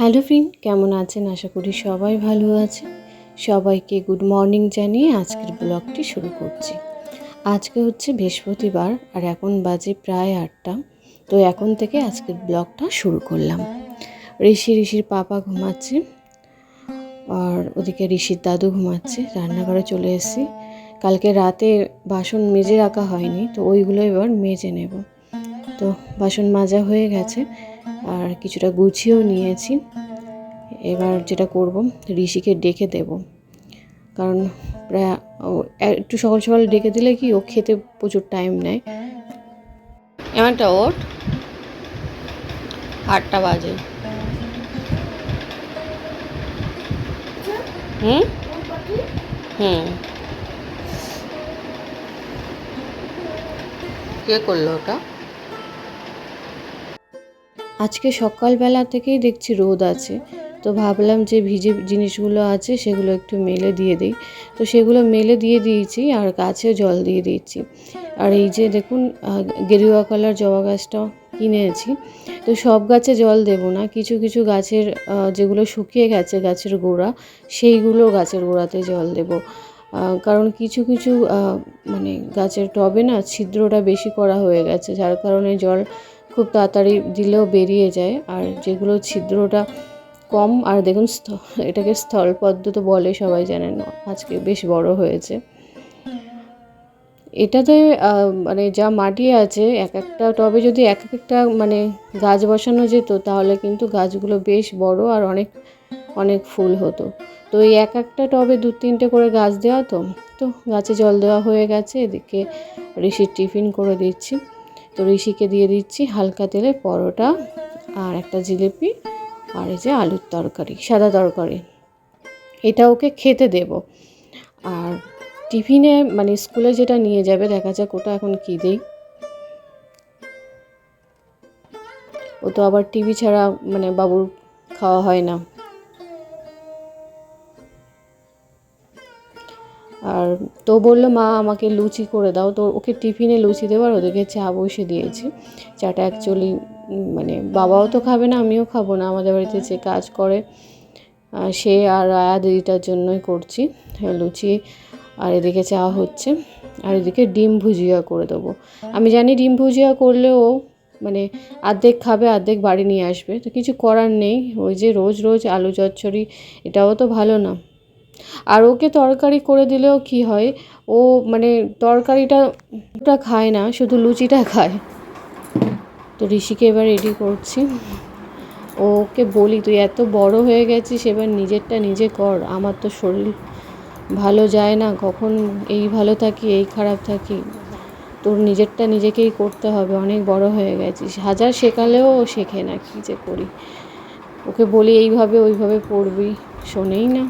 Hello friend, কেমন আছেন? আশা করি সবাই ভালো আছে সবাইকে গুড মর্নিং জানিয়ে আজকের ব্লগটি শুরু করছি। আজকে হচ্ছে বৃহস্পতিবার আর এখন বাজে প্রায় আটটা। তো এখন থেকে আজকের ব্লগটা শুরু করলাম। ঋষি ঋষির পাপা ঘুমাচ্ছে। আর ওদিকে ঋষির দাদু ঘুমাচ্ছে। রান্নাঘরে চলে এসেছি। কালকে রাতে বাসন মেজে রাখা হয়নি, তো ওইগুলো এবার মেজে নেব। তো বাসন মাজা হয়ে গেছে। আর কিছুটা গুছিয়েও নিয়েছি। এবার যেটা করব, ঋষিকে ডেকে দেব। কারণ প্রায় একটু সকাল সকাল ডেকে দিলে কি ও খেতে প্রচুর টাইম নেয়। এমনটা ওট আটটা বাজে। হুম? হুম। কে করল ওটা? আজকে সকালবেলা থেকেই দেখছি রোদ আছে। তো ভাবলাম যে ভিজে জিনিসগুলো আছে সেগুলো একটু মেলে দিয়ে দিই। তো সেগুলো মেলে দিয়ে দিয়েছি আর গাছেও জল দিয়ে দিয়েছি। আর এই যে দেখুন গেরুয়া কালার জবা গাছটা কিনেছি তো সব গাছে জল দেব না, কিছু কিছু গাছের যেগুলো শুকিয়ে গেছে গাছের গোড়া, সেইগুলো গাছের গোড়াতে জল দেব। কারণ কিছু কিছু মানে গাছের টবে না ছিদ্রটা বেশি করা হয়ে গেছে, যার কারণে জল খুব তাড়াতাড়ি দিলেও বেরিয়ে যায়। আর যেগুলো ছিদ্রটা কম, আর দেখুন এটাকে স্থলপদ্ম তো বলে, সবাই জানেন আজকে বেশ বড় হয়েছে। এটাতে মানে যা মাটি আছে, এক একটা টবে যদি এক একটা মানে গাছ বসানো যেত, তাহলে কিন্তু গাছগুলো বেশ বড় আর অনেক অনেক ফুল হতো। তো এই এক একটা টবে দু তিনটে করে গাছ দেওয়া তো তো গাছে জল দেওয়া হয়ে গেছে, এদিকে ঋষির টিফিন করে দিচ্ছি। তো ঋষিকে দিয়ে দিচ্ছি হালকা তেলে পরোটা আর একটা জিলিপি আর এই যে আলুর তরকারি, সাদা তরকারি। এটা ওকে খেতে দেব। আর টিফিনে মানে স্কুলে যেটা নিয়ে যাবে, দেখা যাক ওটা এখন কী দিই। ও তো আবার টিভি ছাড়া মানে বাবুর খাওয়া হয় না। তো বলল মা আমাকে লুচি করে দাও। তো ওকে টিফিনে লুচি দেওয়ার ওদেরকে চা বসে দিয়েছি। চাটা অ্যাকচুয়ালি মানে বাবাও তো খাবে না আমিও খাব না। আমাদের বাড়িতে যে কাজ করে সে আর আয়া দিদিটার জন্যই করছি হ্যাঁ, লুচি। আর এদিকে চা হচ্ছে। আর এদিকে ডিম ভুজিয়া করে দেবো। আমি জানি ডিম ভুজিয়া করলেও মানে আর্ধেক খাবে আর্ধেক বাড়ি নিয়ে আসবে। তো কিছু করার নেই। ওই যে রোজ রোজ আলু চচ্চড়ি এটাও তো ভালো না। আর ওকে তরকারি করে দিলেও কি হয়? ও মানে তরকারিটা খায় না, শুধু লুচিটা খায়। তো ঋষিকে এবার রেডি করছি। ওকে বলি, তুই এত বড় হয়ে গেছিস, এবার নিজেরটা নিজে কর। আমার তো শরীর ভালো যায় না, কখন এই ভালো থাকি, এই খারাপ থাকি। তোর নিজেরটা নিজেকেই করতে হবে, অনেক বড় হয়ে গেছিস। হাজার শেখালেও ও শেখে না কী যে করি। ওকে বলি, এইভাবে, ওইভাবে পড়বি শোনেই না।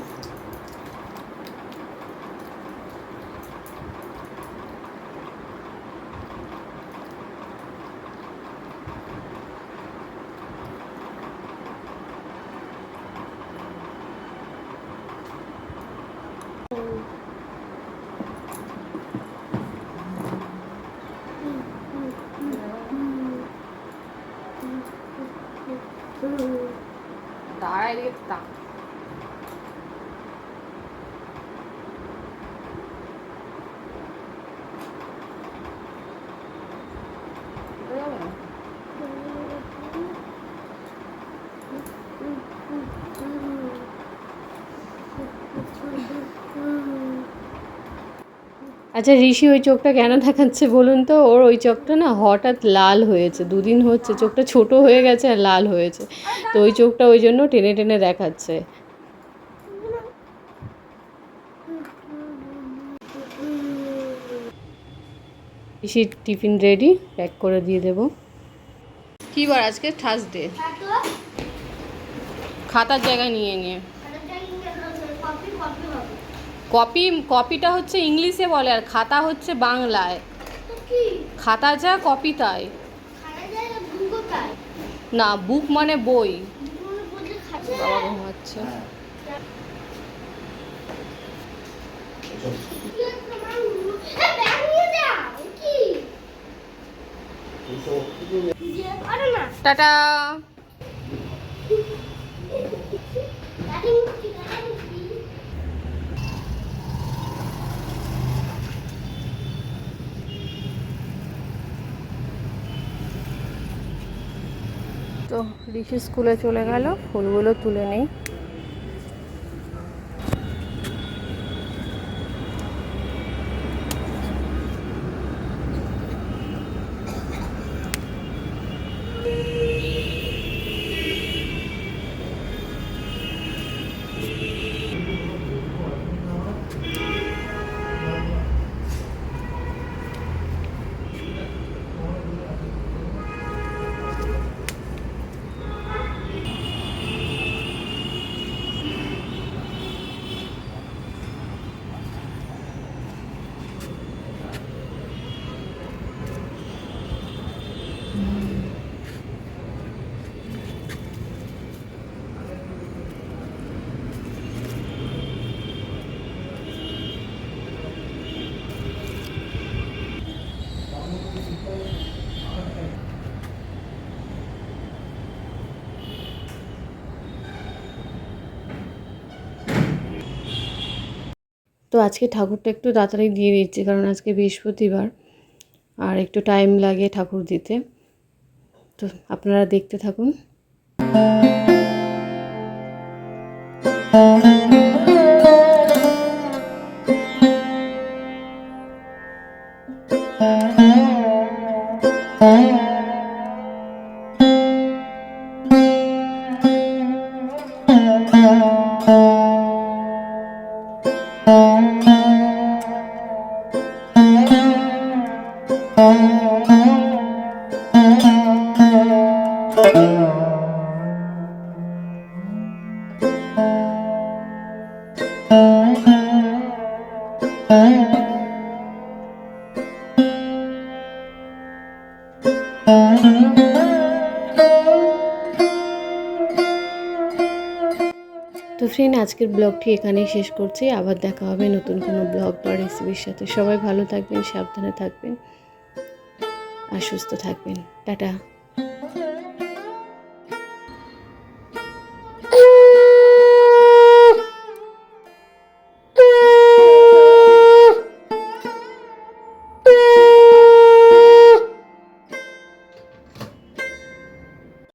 Maria tá. আচ্ছা ঋষি ওই চোখটা কেন দেখাচ্ছে বলুন তো? ওর ওই চোখটা না হঠাৎ লাল হয়েছে দুদিন হচ্ছে চোখটা ছোট হয়ে গেছে আর লাল হয়েছে। তো ওই চোখটা ওই জন্য টেনে টেনে দেখাচ্ছে। ঋষির টিফিন রেডি প্যাক করে দিয়ে দেবো। কী বার আজকে? থার্সডে খাতার জায়গায় নিয়ে নিয়ে। কপি কপিটা হচ্ছে ইংলিশে বলে আর খাতা হচ্ছে বাংলায়। খাতা যা কপি তাই। না বুক মানে বই। বাবা ঘুমাচ্ছে। টাটা। ঋষি স্কুলে চলে গেল ফুলগুলো তুলে নেই। তো আজকে ঠাকুরটা একটু তাড়াতাড়ি দিয়ে দিচ্ছি, কারণ আজকে বৃহস্পতিবার আর একটু টাইম লাগে ঠাকুর দিতে। তো আপনারা দেখতে থাকুন। তো ফ্রেন্ড আজকের ব্লগটি এখানেই শেষ করছি। আবার দেখা হবে নতুন কোনো ব্লগ বা রেসিপির সাথে। সবাই ভালো থাকবেন, সাবধানে থাকবেন আর সুস্থ থাকবেন। টাটা।